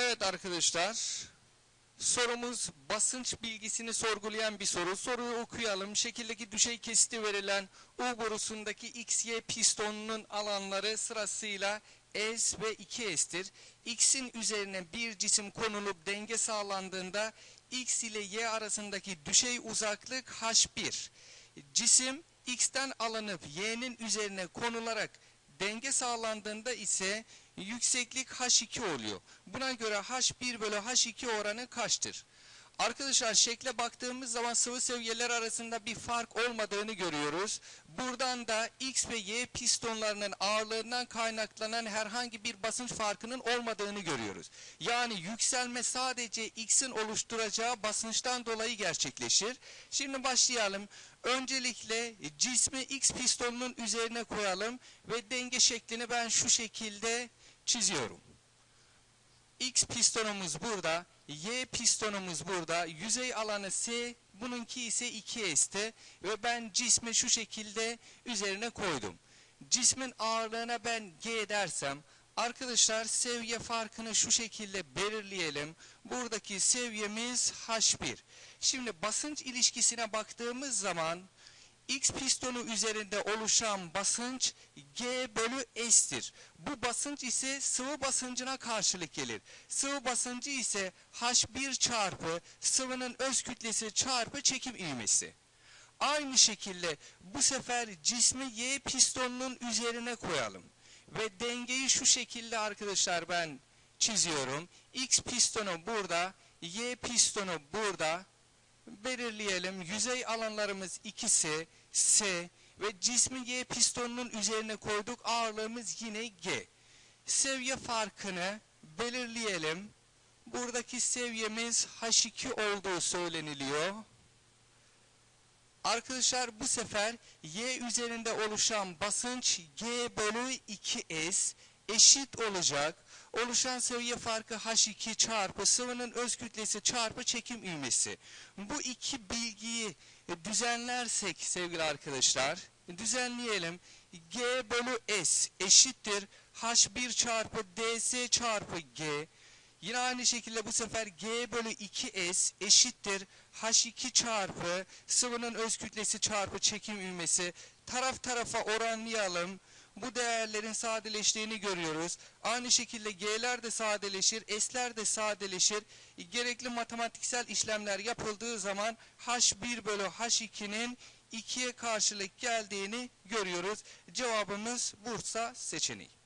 Evet arkadaşlar. Sorumuz basınç bilgisini sorgulayan bir soru. Soruyu okuyalım. Şekildeki düşey kesiti verilen U borusundaki XY pistonunun alanları sırasıyla S ve 2S'tir. X'in üzerine bir cisim konulup denge sağlandığında X ile Y arasındaki düşey uzaklık H1. Cisim X'ten alınıp Y'nin üzerine konularak denge sağlandığında ise yükseklik H2 oluyor. Buna göre H1 bölü H2 oranı kaçtır? Arkadaşlar şekle baktığımız zaman sıvı seviyeler arasında bir fark olmadığını görüyoruz. Buradan da X ve Y pistonlarının ağırlığından kaynaklanan herhangi bir basınç farkının olmadığını görüyoruz. Yani yükselme sadece X'in oluşturacağı basınçtan dolayı gerçekleşir. Şimdi başlayalım. Öncelikle cismi X pistonunun üzerine koyalım ve denge şeklini ben şu şekilde çiziyorum. X pistonumuz burada, Y pistonumuz burada, yüzey alanı S, bununki ise 2S'te ve ben cismi şu şekilde üzerine koydum. Cismin ağırlığına ben G dersem, arkadaşlar seviye farkını şu şekilde belirleyelim. Buradaki seviyemiz H1. Şimdi basınç ilişkisine baktığımız zaman, X pistonu üzerinde oluşan basınç G bölü S'tir. Bu basınç ise sıvı basıncına karşılık gelir. Sıvı basıncı ise H1 çarpı sıvının öz kütlesi çarpı çekim ivmesi. Aynı şekilde bu sefer cismi Y pistonunun üzerine koyalım. Ve dengeyi şu şekilde arkadaşlar ben çiziyorum. X pistonu burada, Y pistonu burada belirleyelim. Yüzey alanlarımız ikisi S ve cismi Y pistonunun üzerine koyduk. Ağırlığımız yine G. Seviye farkını belirleyelim. Buradaki seviyemiz H2 olduğu söyleniliyor. Arkadaşlar bu sefer Y üzerinde oluşan basınç G bölü 2S eşit olacak. Oluşan seviye farkı H2 çarpı sıvının öz kütlesi çarpı çekim ivmesi. Bu iki bilgiyi düzenlersek sevgili arkadaşlar, düzenleyelim. G bölü S eşittir H1 çarpı DS çarpı G. Yine aynı şekilde bu sefer G bölü 2S eşittir H2 çarpı sıvının öz kütlesi çarpı çekim ivmesi. Taraf tarafa oranlayalım. Bu değerlerin sadeleştiğini görüyoruz. Aynı şekilde G'ler de sadeleşir, S'ler de sadeleşir. Gerekli matematiksel işlemler yapıldığı zaman H1 bölü H2'nin 2'ye karşılık geldiğini görüyoruz. Cevabımız Bursa seçeneği.